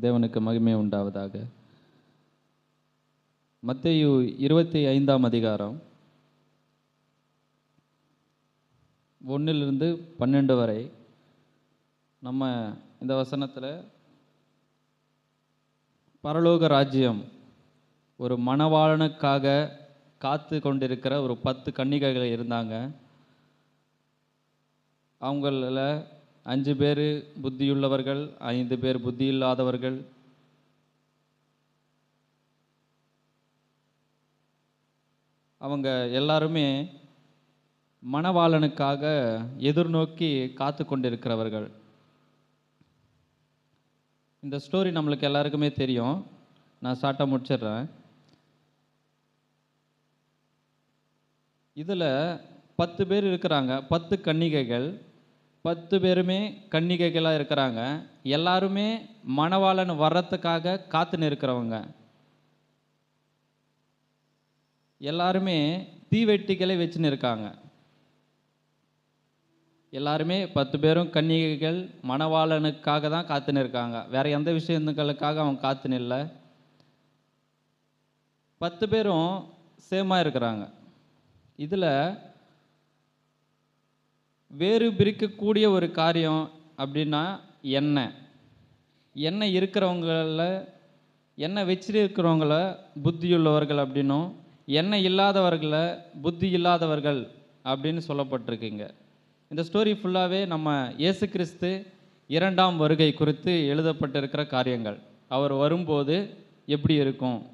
தேவனுக்கு மகிமை உண்டாவதாக. மத்தையு இருபத்தி ஐந்தாம் அதிகாரம் ஒன்றிலிருந்து பன்னெண்டு வரை நம்ம இந்த வசனத்தில் பரலோக ராஜ்யம் ஒரு மணவாளனுக்காக காத்து கொண்டிருக்கிற ஒரு பத்து கன்னிகைகள் இருந்தாங்க. அவங்கள அஞ்சு பேர் புத்தியுள்ளவர்கள் ஐந்து பேர் புத்தி இல்லாதவர்கள் அவங்க எல்லாருமே மணவாளனுக்காக எதிர்நோக்கி காத்து கொண்டிருக்கிறவர்கள். இந்த ஸ்டோரி நம்மளுக்கு எல்லாருக்குமே தெரியும். நான் ஷார்ட்டாக முடிச்சிடுறேன். இதில் பத்து பேர் இருக்கிறாங்க. பத்து கன்னிகைகள். பத்து பேருமே கன்னிகைகளாக இருக்கிறாங்க. எல்லாருமே மணவாளன் வர்றதுக்காக காத்து இருக்கிறவங்க எல்லாருமே தீவெட்டிகளை வச்சுன்னு இருக்காங்க எல்லாருமே பத்து பேரும் கன்னிகைகள் மணவாளனுக்காக தான் காத்துன்னு இருக்காங்க வேற எந்த விஷயங்களுக்காக அவங்க காத்துன்னு இல்லை பத்து பேரும் சேமாக இருக்கிறாங்க. இதில் வேறு பிரிக்கக்கூடிய ஒரு காரியம் அப்படின்னா எண்ணெய். எண்ணெய் இருக்கிறவங்கள எண்ணெய் வச்சிருக்கிறவங்கள புத்தியுள்ளவர்கள் அப்படின்னும் எண்ணெய் இல்லாதவர்களை புத்தி இல்லாதவர்கள் அப்படின்னு சொல்லப்பட்டிருக்குங்க. இந்த ஸ்டோரி ஃபுல்லாகவே நம்ம இயேசு கிறிஸ்து இரண்டாம் வருகை குறித்து எழுதப்பட்டிருக்கிற காரியங்கள். அவர் வரும்போது எப்படி இருக்கும்?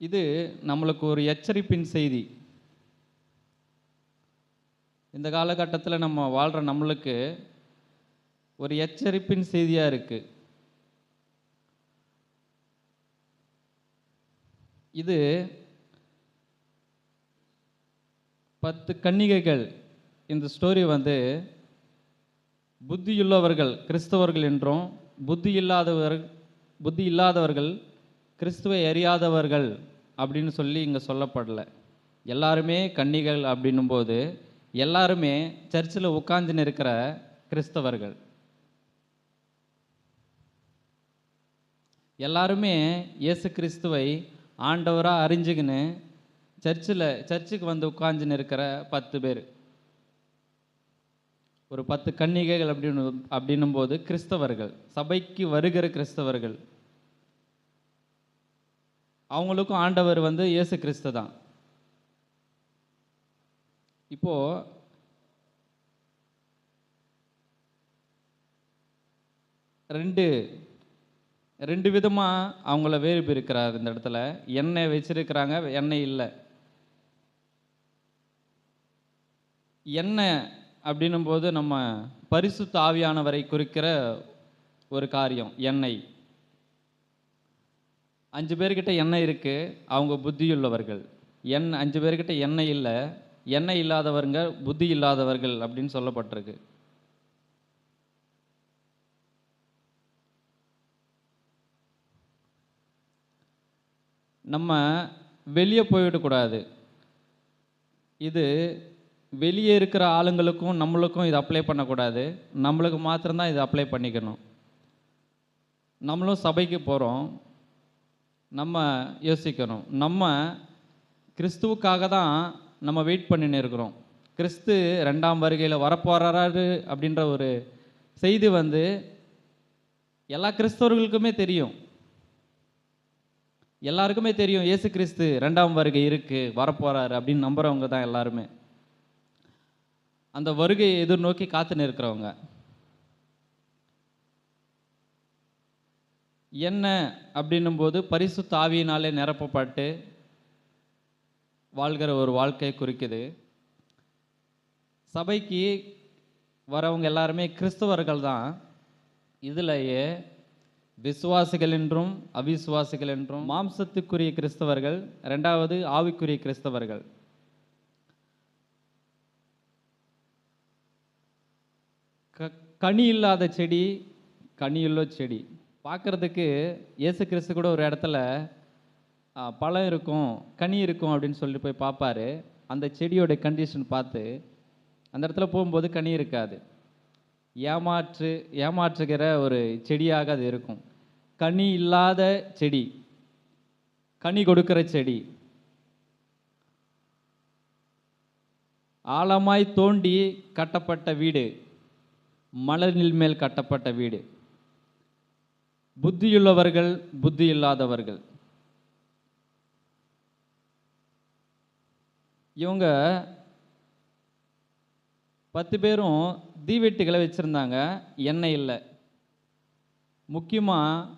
இது நம்மளுக்கு ஒரு எச்சரிப்பின் செய்தி. இந்த காலகட்டத்தில் நம்ம வாழ்கிற நம்மளுக்கு ஒரு எச்சரிப்பின் செய்தியாக இருக்குது இது பத்து கன்னிகைகள் இந்த ஸ்டோரி வந்து புத்தியுள்ளவர்கள் கிறிஸ்தவர்கள் என்றும் புத்தி இல்லாதவர் புத்தி இல்லாதவர்கள் கிறிஸ்துவை அறியாதவர்கள் அப்படின்னு சொல்லி இங்கே சொல்லப்படலை. எல்லாருமே கன்னிகள் அப்படின்னும் போது எல்லாருமே சர்ச்சில் உட்காந்துன்னு இருக்கிற கிறிஸ்தவர்கள். எல்லாருமே இயேசு கிறிஸ்துவை ஆண்டவராக அறிஞ்சுக்கின்னு சர்ச்சில் சர்ச்சுக்கு வந்து உட்காந்துன்னு இருக்கிற பத்து பேர். ஒரு பத்து கன்னிகைகள் அப்படின்னு அப்படின்னும் போது கிறிஸ்தவர்கள் சபைக்கு வருகிற கிறிஸ்தவர்கள். அவங்களுக்கும் ஆண்டவர் வந்து இயேசு கிறிஸ்து தான். இப்போ ரெண்டு ரெண்டு விதமாக அவங்கள வேறு பிரிக்கிறார் இந்த இடத்துல. எண்ணெய் வச்சிருக்கிறாங்க எண்ணெய் இல்லை. எண்ணெய் அப்படின்னும் போது நம்ம பரிசுத்த ஆவியானவரை குறிக்கிற ஒரு காரியம் எண்ணெய். அஞ்சு பேர்கிட்ட எண்ணெய் இருக்குது அவங்க புத்தியுள்ளவர்கள். எண் அஞ்சு பேர்கிட்ட எண்ணெய் இல்லை எண்ணெய் இல்லாதவருங்க புத்தி இல்லாதவர்கள் அப்படின்னு சொல்லப்பட்டிருக்கு. நம்ம வெளியே போயிடக்கூடாது. இது வெளியே இருக்கிற ஆளுங்களுக்கும் நம்மளுக்கும் இது அப்ளை பண்ணக்கூடாது. நம்மளுக்கு மாத்திரம்தான் இது அப்ளை பண்ணிக்கணும். நம்மளும் சபைக்கு போகிறோம் நம்ம யோசிக்கணும். நம்ம கிறிஸ்துவுக்காக தான் நம்ம வெயிட் பண்ணின்னு இருக்கிறோம். கிறிஸ்து ரெண்டாம் வருகையில் வரப்போறாரு அப்படின்ற ஒரு செய்தி வந்து எல்லா கிறிஸ்தவர்களுக்குமே தெரியும். எல்லாருக்குமே தெரியும் இயேசு கிறிஸ்து ரெண்டாம் வருகை இருக்குது வரப்போகிறாரு அப்படின்னு நம்புகிறவங்க தான் எல்லாருமே. அந்த வருகையை எதிர்நோக்கி காத்துன்னு இருக்கிறவங்க என்ன அப்படின்னும் போது பரிசுத்த நிரப்பப்பட்டு வாழ்கிற ஒரு வாழ்க்கை குறிக்குது. சபைக்கு வரவங்க எல்லாருமே கிறிஸ்தவர்கள் தான். இதிலேயே விசுவாசிகள் என்றும் அவிசுவாசிகள் என்றும் மாம்சத்துக்குரிய கிறிஸ்தவர்கள் ரெண்டாவது ஆவிக்குரிய கிறிஸ்தவர்கள். க- கனி இல்லாத செடி கனியுள்ள செடி. பார்க்கறதுக்கு இயேசு கிறிஸ்து கூட ஒரு இடத்துல பழம் இருக்கும் கனி இருக்கும் அப்படின்னு சொல்லிட்டு போய் பார்ப்பாரு. அந்த செடியோட கண்டிஷன் பார்த்து அந்த இடத்துல போகும்போது கனி இருக்காது. ஏமாற்று ஏமாற்றுகிற ஒரு செடியாக அது இருக்கும். கனி இல்லாத செடி கனி கொடுக்கிற செடி ஆழமாய் தோண்டி கட்டப்பட்ட வீடு மணலில் மேல் கட்டப்பட்ட வீடு. புத்தியுள்ளவர்கள் புத்தி இல்லாதவர்கள் இவங்க பத்து பேரும் தீவெட்டிகளை வச்சுருந்தாங்க எண்ணெய் இல்லை. முக்கியமாக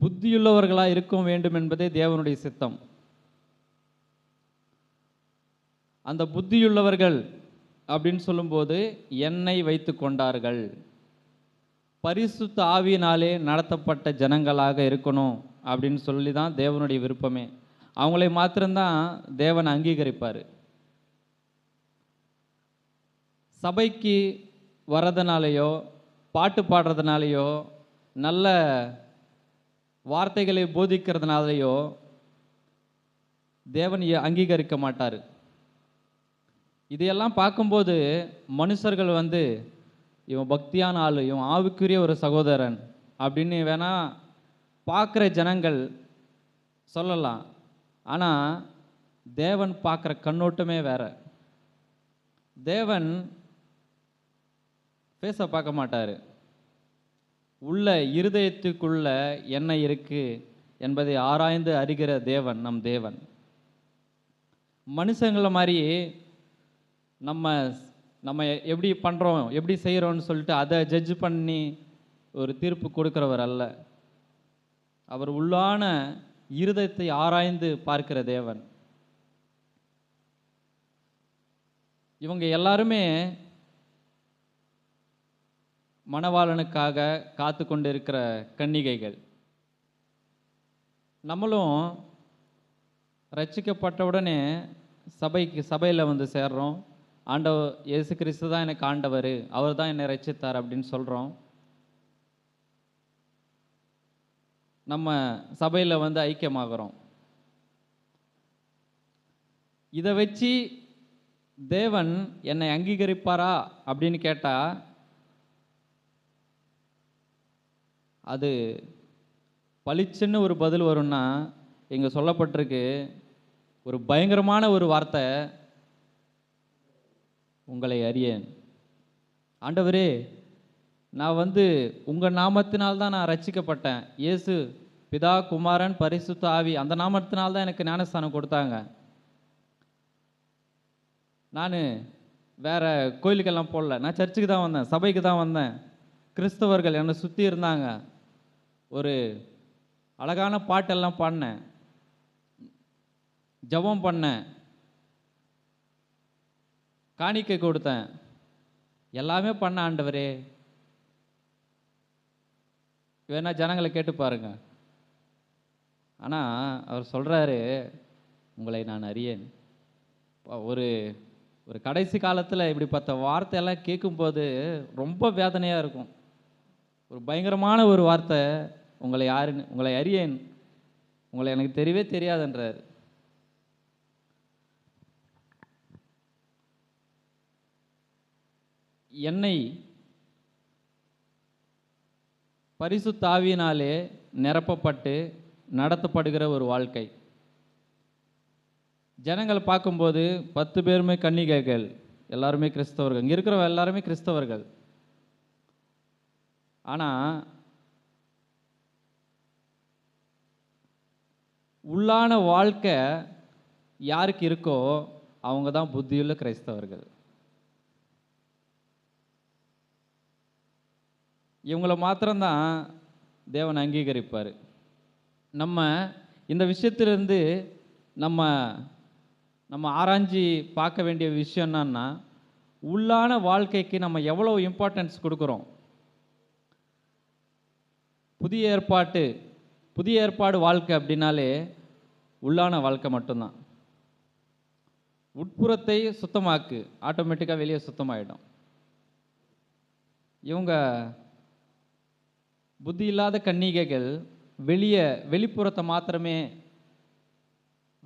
புத்தியுள்ளவர்களாக இருக்க வேண்டும் என்பதே தேவனுடைய சித்தம். அந்த புத்தியுள்ளவர்கள் அப்படின்னு சொல்லும்போது எண்ணெய் வைத்து கொண்டார்கள். பரிசுத்த ஆவியினாலே நடத்தப்பட்ட ஜனங்களாக இருக்கணும் அப்படின்னு சொல்லி தான் தேவனுடைய விருப்பமே. அவங்களை மாத்திரம்தான் தேவன் அங்கீகரிப்பார். சபைக்கு வரதுனாலேயோ பாட்டு பாடுறதுனாலையோ நல்ல வார்த்தைகளை போதிக்கிறதுனாலையோ தேவன் அங்கீகரிக்க மாட்டார். இதையெல்லாம் பார்க்கும்போது மனுஷர்கள் வந்து இவன் பக்தியான ஆள் இவன் ஆவிக்குரிய ஒரு சகோதரன் அப்படின்னு வேணா பார்க்குற ஜனங்கள் சொல்லலாம். ஆனால் தேவன் பார்க்குற கண்ணோட்டமே வேற. தேவன் ஃபேஸை பார்க்க மாட்டார். உள்ள இருதயத்துக்குள்ள என்ன இருக்குது என்பதை ஆராய்ந்து அறிகிற தேவன் நம் தேவன். மனுஷங்களை மாதிரி நம்ம நம்ம எப்படி பண்ணுறோம் எப்படி செய்கிறோம்னு சொல்லிட்டு அதை ஜட்ஜ் பண்ணி ஒரு தீர்ப்பு கொடுக்குறவர் அல்ல. அவர் உள்ளான இருதயத்தை ஆராய்ந்து பார்க்கிற தேவன். இவங்க எல்லாருமே மணவாளனுக்காக காத்து கொண்டு இருக்கிற கன்னிகைகள். நம்மளும் ரட்சிக்கப்பட்ட உடனே சபைக்கு சபையில் வந்து சேர்றோம். ஆண்டவ இயேசு கிறிஸ்து தான் எனக்கு ஆண்டவர் அவர் தான் என்னை ரச்சித்தார் அப்படின்னு சொல்கிறோம் நம்ம சபையில் வந்து ஐக்கியமாகறோம். இதை வச்சு தேவன் என்னை அங்கீகரிப்பாரா அப்படின்னு கேட்டால் அது பளிச்சுன்னு ஒரு பதில் வரும்னா இங்கே சொல்லப்பட்டிருக்கு ஒரு பயங்கரமான ஒரு வார்த்தை உங்களை அறியேன். ஆண்டவரே நான் வந்து உங்கள் நாமத்தினால் தான் நான் ரட்சிக்கப்பட்டேன் இயேசு பிதா குமாரன் பரிசுத்த ஆவி அந்த நாமத்தினால் தான் எனக்கு ஞானஸ்தானம் கொடுத்தாங்க. நான் வேற கோயிலுக்கெல்லாம் போடல நான் சர்ச்சுக்கு தான் வந்தேன் சபைக்கு தான் வந்தேன். கிறிஸ்தவர்கள் என்னை சுற்றி இருந்தாங்க. ஒரு அழகான பாட்டெல்லாம் பாடினேன். ஜெபம் பண்ணேன். காணிக்கை கொடுத்தேன். எல்லாமே பண்ண ஆண்டவரே. வேணா ஜனங்களை கேட்டு பாருங்க. ஆனால் அவர் சொல்கிறாரு உங்களை நான் அறியேன். ஒரு ஒரு கடைசி காலத்தில் இப்படி இப்படிப்பட்ட வார்த்தையெல்லாம் கேட்கும்போது ரொம்ப வேதனையாக இருக்கும். ஒரு பயங்கரமான ஒரு வார்த்தை உங்களை யாருன்னு உங்களை அறியேன். உங்களை எனக்கு தெரியவே தெரியாதுன்றார். என்னை பரிசு தாவினாலே நிரப்பப்பட்டு நடத்தப்படுகிற ஒரு வாழ்க்கை. ஜனங்கள் பார்க்கும்போது பத்து பேருமே கன்னிகைகள் எல்லாருமே கிறிஸ்தவர்கள். இங்கே இருக்கிற எல்லாருமே கிறிஸ்தவர்கள். ஆனால் உள்ளான வாழ்க்கை யாருக்கு இருக்கோ அவங்க தான் புத்தியுள்ள கிறிஸ்தவர்கள். இவங்களை மாத்திரம்தான் தேவன் அங்கீகரிப்பார். நம்ம இந்த விஷயத்திலிருந்து நம்ம நம்ம ஆராய்ஞ்சி பார்க்க வேண்டிய விஷயம் என்னன்னா உள்ளான வாழ்க்கைக்கு நம்ம எவ்வளோ இம்பார்ட்டன்ஸ் கொடுக்குறோம்? புதிய ஏற்பாட்டு புதிய ஏற்பாடு வாழ்க்கை அப்படின்னாலே உள்ளான வாழ்க்கை மட்டும்தான். உட்புறத்தை சுத்தமாக்கு ஆட்டோமேட்டிக்காக வெளியே சுத்தமாகிடும் இவங்க புத்தி இல்லாத கன்னிகைகள் வெளியே வெளிப்புறத்தை மாத்திரமே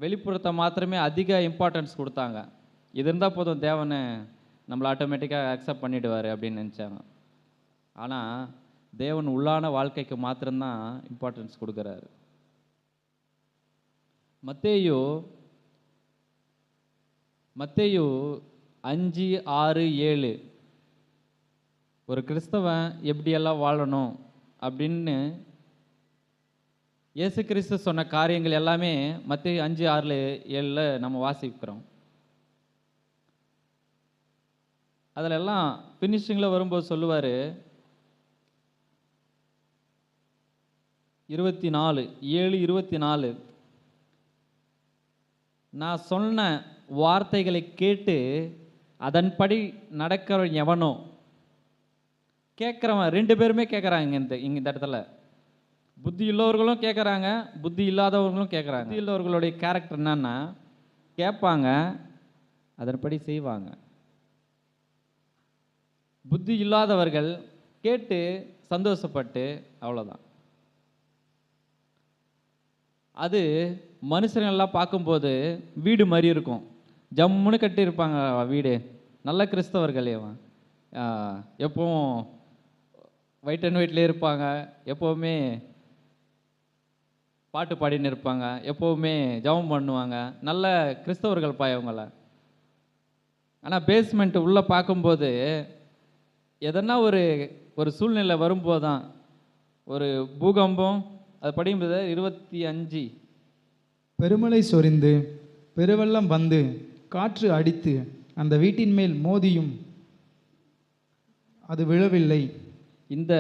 வெளிப்புறத்தை மாத்திரமே அதிக இம்பார்ட்டன்ஸ் கொடுத்தாங்க. இது இருந்தால் போதும் தேவனை நம்மளை ஆட்டோமேட்டிக்காக அக்செப்ட் பண்ணிடுவார் அப்படின்னு நினச்சாங்க. ஆனால் தேவன் உள்ளான வாழ்க்கைக்கு மாத்திரம்தான் இம்பார்ட்டன்ஸ் கொடுக்குறாரு. மத்தேயோ மத்தேயோ அஞ்சு ஆறு ஏழு. ஒரு கிறிஸ்தவன் எப்படியெல்லாம் வாழணும்? அப்படின்னு இயேசு கிறிஸ்து சொன்ன காரியங்கள் எல்லாமே மத்திய அஞ்சு ஆறுல ஏழில் நம்ம வாசிக்கிறோம். அதில் எல்லாம் ஃபினிஷிங்கில் வரும்போது சொல்லுவார் இருபத்தி நாலு ஏழு இருபத்தி நாலு நான் சொன்ன வார்த்தைகளை கேட்டு அதன்படி நடக்கிறவன் எவனோ கேட்குறவன் ரெண்டு பேருமே கேட்குறாங்க இந்த இங்கே இந்த இடத்துல. புத்தி உள்ளவர்களும் கேட்குறாங்க புத்தி இல்லாதவர்களும் கேட்குறாங்க. புத்தி உள்ளவர்களுடைய கேரக்டர் என்னன்னா கேட்பாங்க அதன்படி செய்வாங்க. புத்தி இல்லாதவர்கள் கேட்டு சந்தோஷப்பட்டு அவ்வளோதான் அது மனுஷங்கள்லாம் பார்க்கும்போது வீடு மாதிரி இருக்கும். ஜம்முன்னு கட்டியிருப்பாங்க வீடு. நல்ல கிறிஸ்தவர்கள் எப்பவும் ஒயிட் அண்ட் ஒயிட்லேயே இருப்பாங்க. எப்போவுமே பாட்டு பாடின்னு இருப்பாங்க. எப்போவுமே ஜெபம் பண்ணுவாங்க. நல்ல கிறிஸ்தவர்கள் பாயவங்கள ஆனால் பேஸ்மெண்ட் உள்ளே பார்க்கும்போது எதனா ஒரு ஒரு சூழ்நிலை வரும்போது தான் ஒரு பூகம்பம் அது படிக்கும்போது இருபத்தி அஞ்சு. பெருமழை சொரிந்து பெருவெள்ளம் வந்து காற்று அடித்து அந்த வீட்டின் மேல் மோதியும் அது விழவில்லை. இந்த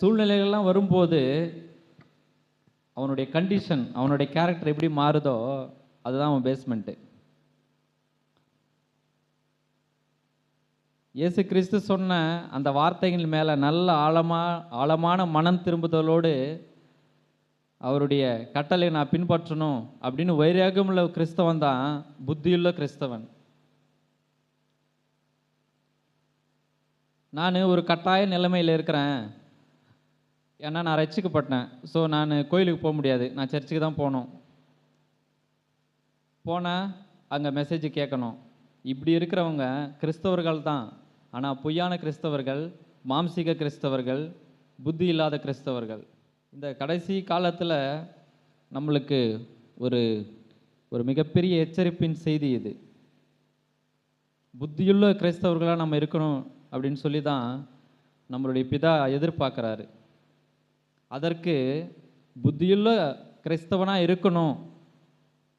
சூழ்நிலைகள்லாம் வரும்போது அவனுடைய கண்டிஷன் அவனுடைய கேரக்டர் எப்படி மாறுதோ அதுதான் அவன் பேஸ்மெண்ட்டு இயேசு கிறிஸ்து சொன்ன அந்த வார்த்தைகள் மேலே நல்ல ஆழமாக ஆழமான மனம் திரும்புதலோடு அவருடைய கட்டளை நான் பின்பற்றணும் அப்படின்னு வைராகமுள்ள கிறிஸ்தவன் தான் புத்தியுள்ள கிறிஸ்தவன். நான் ஒரு கட்டாய நிலைமையில் இருக்கிறேன். ஏன்னா நான் ரசிக்கப்பட்டேன் ஸோ நான் கோயிலுக்கு போக முடியாது. நான் சர்ச்சுக்கு தான் போகணும். போனால் அங்கே மெசேஜ் கேட்கணும். இப்படி இருக்கிறவங்க கிறிஸ்தவர்கள் தான். ஆனால் பொய்யான கிறிஸ்தவர்கள் மாம்சீக கிறிஸ்தவர்கள் புத்தி இல்லாத கிறிஸ்தவர்கள். இந்த கடைசி காலத்தில் நம்மளுக்கு ஒரு ஒரு மிகப்பெரிய எச்சரிப்பின் செய்தி இது. புத்தியுள்ள கிறிஸ்தவர்களாக நம்ம இருக்கணும். அப்படின்னு சொல்லி தான் நம்மளுடைய பிதா எதிர்பார்க்குறாரு. அதற்கு புத்தியுள்ள கிறிஸ்தவனாக இருக்கணும்.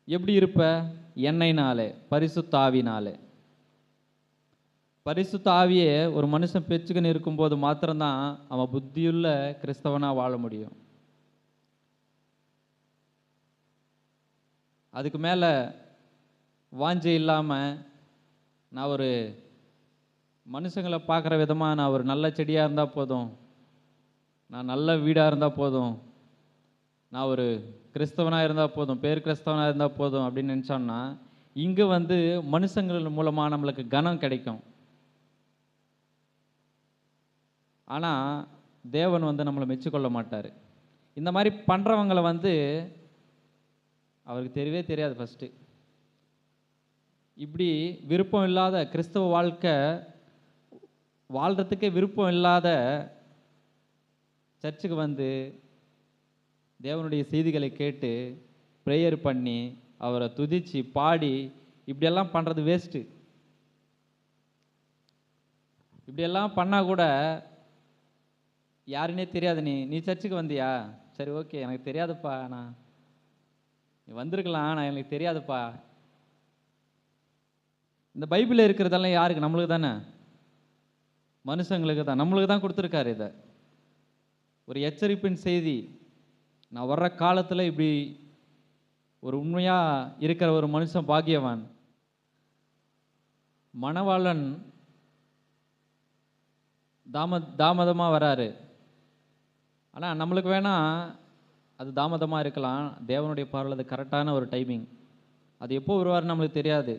எப்படி இருப்ப? எண்ணெய்னாலே பரிசுத்தாவினாலே பரிசுத்த ஆவியே ஒரு மனுஷன் பெற்றுக்கின்னு இருக்கும்போது மாத்திரம்தான் அவன் புத்தியுள்ள கிறிஸ்தவனாக வாழ முடியும். அதுக்கு மேலே வாஞ்சை இல்லாமல் நான் ஒரு மனுஷங்களை பார்க்குற விதமாக நான் ஒரு நல்ல செடியாக இருந்தால் போதும். நான் நல்ல வீடாக இருந்தால் போதும். நான் ஒரு கிறிஸ்தவனாக இருந்தால் போதும். பேர் கிறிஸ்தவனாக இருந்தால் போதும் அப்படின்னு நினச்சோம்னா இங்கே வந்து மனுஷங்கள் மூலமாக நம்மளுக்கு கனம் கிடைக்கும். ஆனால் தேவன் வந்து நம்மளை மெச்சுக்கொள்ள மாட்டார். இந்த மாதிரி பண்ணுறவங்களை வந்து அவருக்கு தெரியவே தெரியாது ஃபஸ்ட்டு இப்படி விருப்பம் இல்லாத கிறிஸ்தவ வாழ்க்கை வாழ்கிறதுக்கே விருப்பம் இல்லாத சர்ச்சுக்கு வந்து தேவனுடைய செய்திகளை கேட்டு ப்ரேயர் பண்ணி அவரை துதித்து பாடி இப்படியெல்லாம் பண்ணுறது வேஸ்ட்டு இப்படியெல்லாம் பண்ணால் கூட யாருன்னே தெரியாது. நீ நீ சர்ச்சுக்கு வந்தியா? சரி ஓகே எனக்கு தெரியாதுப்பா. நான் நீ வந்திருக்கலாம் நான் எனக்கு தெரியாதுப்பா. இந்த பைபிளில் இருக்கிறதெல்லாம் யாருக்கு? நம்மளுக்கு தானே? மனுஷங்களுக்கு தான் நம்மளுக்கு தான் கொடுத்துருக்காரு இதை. ஒரு எச்சரிப்பின் செய்தி நான் வர்ற காலத்தில் இப்படி ஒரு உண்மையாக இருக்கிற ஒரு மனுஷன் பாக்கியவான். மணவாளன் தாம தாமதமாக வராரு. ஆனால் நம்மளுக்கு வேணா அது தாமதமாக இருக்கலாம். தேவனுடைய பார்வையில் அது கரெக்டான ஒரு டைமிங் அது எப்போ வருவார்னு நம்மளுக்கு தெரியாது.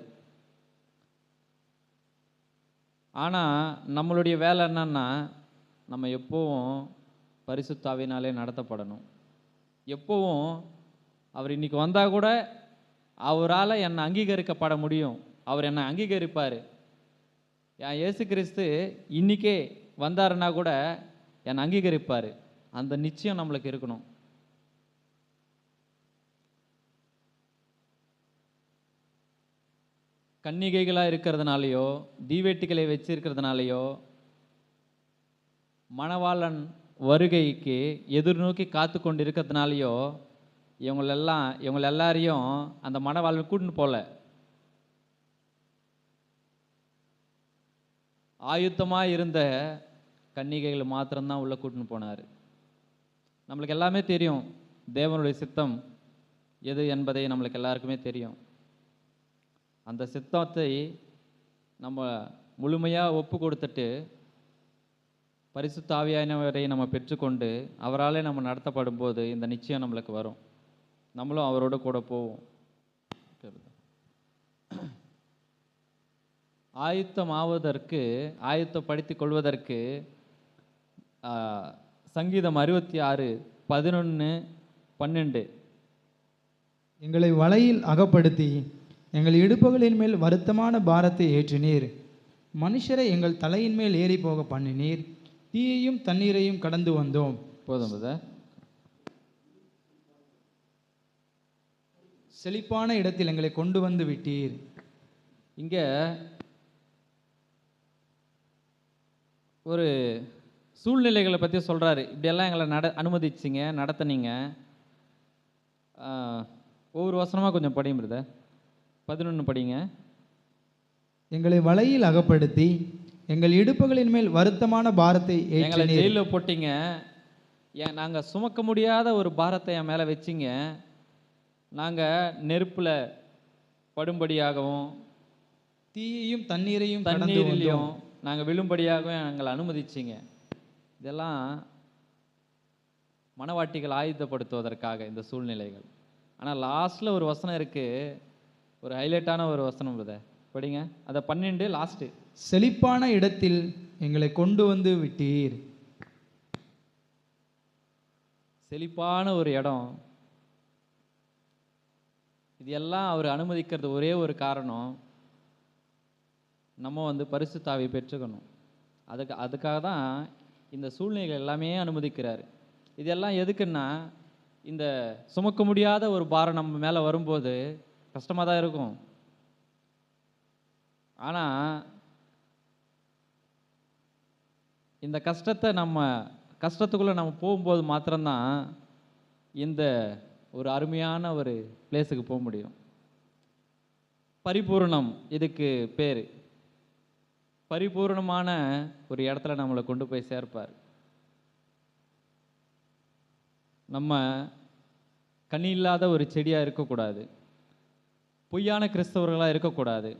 ஆனால் நம்மளுடைய வேலை என்னன்னா நம்ம எப்போவும் பரிசுத்தாவினாலே நடத்தப்படணும். எப்போவும் அவர் இன்றைக்கி வந்தால் கூட அவரால் என்னை அங்கீகரிக்கப்பட முடியும். அவர் என்னை அங்கீகரிப்பார். என் இயேசு கிறிஸ்து இன்றைக்கே வந்தாருன்னா கூட என்னை அங்கீகரிப்பார். அந்த நிச்சயம் நம்மளுக்கு இருக்கணும். கன்னிகைகளாக இருக்கிறதுனாலையோ தீவெட்டிகளை வச்சிருக்கிறதுனாலையோ மணவாளன் வருகைக்கு எதிர்நோக்கி காத்து கொண்டு இருக்கிறதுனாலையோ இவங்களெல்லாம் இவங்கள எல்லாரையும் அந்த மணவாளன் கூட்டின்னு போகல ஆயுத்தமாக இருந்த கன்னிகைகள் மாத்திரம்தான் உள்ளே கூட்டின்னு போனார். நம்மளுக்கு எல்லாமே தெரியும். தேவனுடைய சித்தம் எது என்பதை நம்மளுக்கு எல்லாருக்குமே தெரியும். அந்த சித்தத்தை நம்ம முழுமையாக ஒப்பு கொடுத்துட்டு பரிசுத்த ஆவியானவரை நம்ம பெற்றுக்கொண்டு அவராலே நம்ம நடத்தப்படும் போது இந்த நிச்சயம் நம்மளுக்கு வரும். நம்மளும் அவரோட கூட போவோம். ஆயுத்தம் ஆவதற்கு ஆயுத்தப்படுத்திக் கொள்வதற்கு சங்கீதம் அறுபத்தி ஆறு பதினொன்று பன்னெண்டு. எங்களை வலையில் அகப்படுத்தி எங்கள் இடுப்புகளின் மேல் வருத்தமான பாரத்தை ஏற்றினீர். மனுஷரை எங்கள் தலையின் மேல் ஏறி போக பண்ணினீர். தீயையும் தண்ணீரையும் கடந்து வந்தோம். போதும் செழிப்பான இடத்தில் எங்களை கொண்டு வந்து விட்டீர். இங்கே ஒரு சூழ்நிலைகளை பற்றி சொல்கிறாரு இப்படியெல்லாம் எங்களை நட அனுமதிச்சிங்க நடத்துனீங்க. ஒவ்வொரு வசனமாக கொஞ்சம் படிங்க பிரதர். பதினொன்று படிங்க. எங்களை வலையில் அகப்படுத்தி எங்கள் இடுப்புகளின் மேல் வருத்தமான பாரத்தை எங்களை ஜெயிலில் போட்டீங்க. ஏன் நாங்கள் சுமக்க முடியாத ஒரு பாரத்தை என் மேலே வச்சிங்க. நாங்கள் நெருப்பில் படும்படியாகவும் தீயையும் தண்ணீரையும் தண்ணீரிலையும் நாங்கள் விழும்படியாகவும் எங்களை அனுமதிச்சிங்க. இதெல்லாம் மனவாட்டிகள் ஆயுதப்படுத்துவதற்காக இந்த சூழ்நிலைகள். ஆனால் லாஸ்ட்டில் ஒரு வசனம் இருக்குது ஒரு ஹைலைட்டான ஒரு வசனம் பிரதர் படிங்க. அதை பன்னெண்டு லாஸ்ட்டு செழிப்பான இடத்தில் எங்களை கொண்டு வந்து விட்டீர். செழிப்பான ஒரு இடம். இது எல்லாம் அவர் அனுமதிக்கிறது ஒரே ஒரு காரணம். நம்ம வந்து பரிசுத்தாவை பெற்றுக்கணும். அதுக்கு அதுக்காக தான் இந்த சூழ்நிலைகள் எல்லாமே அனுமதிக்கிறார். இதெல்லாம் எதுக்குன்னா இந்த சுமக்க முடியாத ஒரு பாரம் நம்ம மேலே வரும்போது கஷ்டமாக தான் இருக்கும். ஆனால் இந்த கஷ்டத்தை நம்ம கஷ்டத்துக்குள்ளே நம்ம போகும்போது மாத்திரம்தான் இந்த ஒரு அருமையான ஒரு பிளேஸுக்கு போக முடியும். பரிபூரணம் இதுக்கு பேர். பரிபூரணமான ஒரு இடத்துல நம்மளை கொண்டு போய் சேர்ப்பார். நம்ம கனி இல்லாத ஒரு செடியாக இருக்கக்கூடாது. பொய்யான கிறிஸ்தவர்களாக இருக்கக்கூடாது.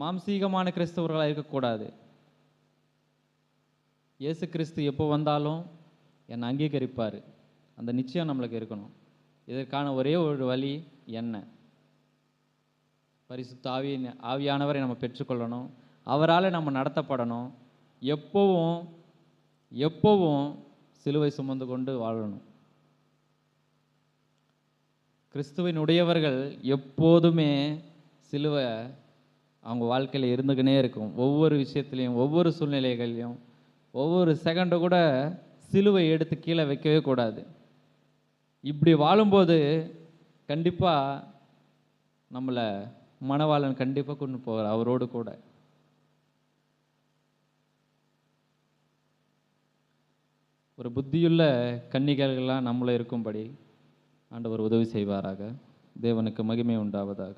மாம்சீகமான கிறிஸ்தவர்களாக இருக்கக்கூடாது. இயேசு கிறிஸ்து எப்போ வந்தாலும் என்னை அங்கீகரிப்பார். அந்த நிச்சயம் நம்மளுக்கு இருக்கணும். இதற்கான ஒரே ஒரு வழி என்ன? பரிசுத்த ஆவி ஆவியானவரை நம்ம பெற்றுக்கொள்ளணும். அவரால் நம்ம நடத்தப்படணும். எப்போவும் எப்போவும் சிலுவை சுமந்து கொண்டு வாழணும். கிறிஸ்துவின் உடையவர்கள் எப்போதுமே சிலுவை அவங்க வாழ்க்கையில் இருந்துக்கினே இருக்கும். ஒவ்வொரு விஷயத்துலையும் ஒவ்வொரு சூழ்நிலைகள்லையும் ஒவ்வொரு செகண்டை கூட சிலுவை எடுத்து கீழே வைக்கவே கூடாது. இப்படி வாழும்போது கண்டிப்பாக நம்மளை மணவாளன் கண்டிப்பாக கொண்டு போகிறார் அவரோடு கூட. ஒரு புத்தியுள்ள கன்னிகர்கள்லாம் நம்மள இருக்கும்படி ஆண்டவர் உதவி செய்வாராக. தேவனுக்கு மகிமை உண்டாவதாக.